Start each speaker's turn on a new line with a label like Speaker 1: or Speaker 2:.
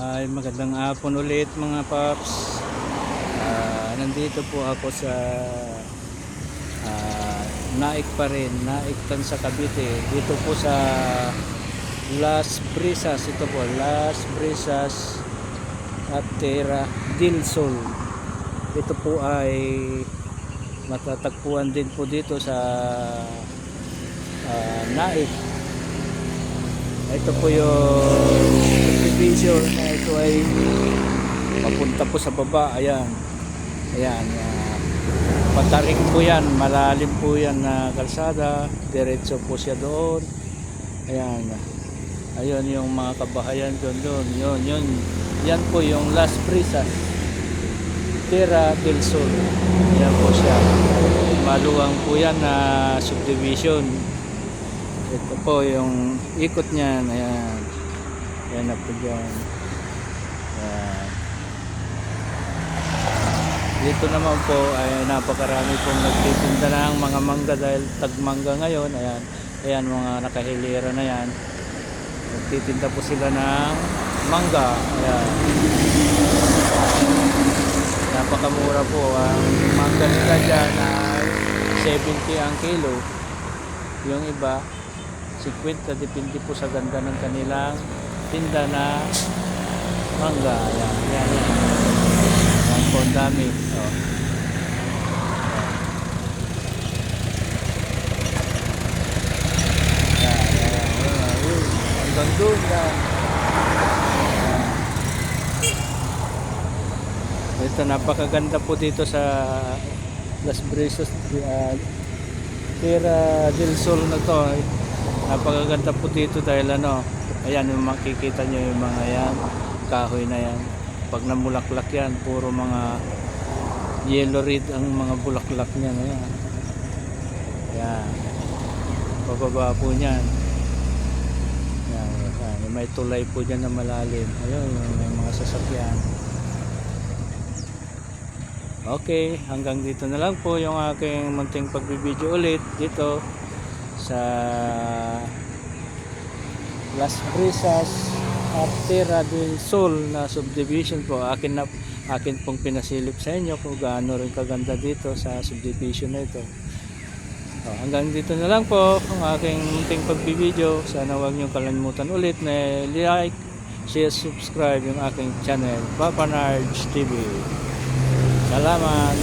Speaker 1: Ay, magandang hapon ulit mga paps. Ah, nandito po ako sa ah, Naik pa rin, Naik tan sa Cavite. Dito po sa Las Brisas, ito po, Las Brisas at Terra del Sol. Ito po ay matatagpuan din po dito sa ah, Naik. Ito po yung subdivision na ito ay papunta po sa baba. Ayan. Ayan. Uh, patarik po yan. Malalim po yan na kalsada. Diretso po siya doon. Ayan. Ayun yung mga kabahayan doon doon. Yun, yun. Yan po yung Las Brisas. Terra del Sol. Yan po siya. Maluwang po yan na subdivision. Ito po yung ikot niyan. Ayan. Ayan na po dyan. Dito naman po ay napakarami pong nagtitinda ng mga mangga dahil tagmangga ngayon. Ayan. Ayan mga nakahilera na yan. Nagtitinda po sila ng mangga. Ayan. Napakamura po. Ang mangga nila dyan ay 70 ang kilo. Yung iba 50 depende po sa ganda ng kanilang tinda na mangga. Ayan, ayan, ayan. Ayan po, ang dami. Oh. Hanggang doon yan. Ito, napakaganda po dito sa Las Brisas. Uh, Tierra del Sol na to. eh. Napakaganda po dito dahil ano, ayan yung makikita nyo yung mga yan, kahoy na yan. Pag namulaklak yan, puro mga yellow red ang mga bulaklak niyan. Ayan. Ayan. Pababa po niyan. Ayan, ayan. May tulay po dyan na malalim. Ayun, may mga sasakyan. Okay, hanggang dito na lang po yung aking munting pagbibideo ulit dito sa Las Brisas at Terra del Sol na subdivision po. Akin na akin pong pinasilip sa inyo kung gaano rin kaganda dito sa subdivision na ito. Oh, hanggang dito na lang po ang aking munting pagbibideo. Sana huwag niyo kalimutan ulit na like, share, subscribe yung aking channel, Papa Nards TV. Salamat!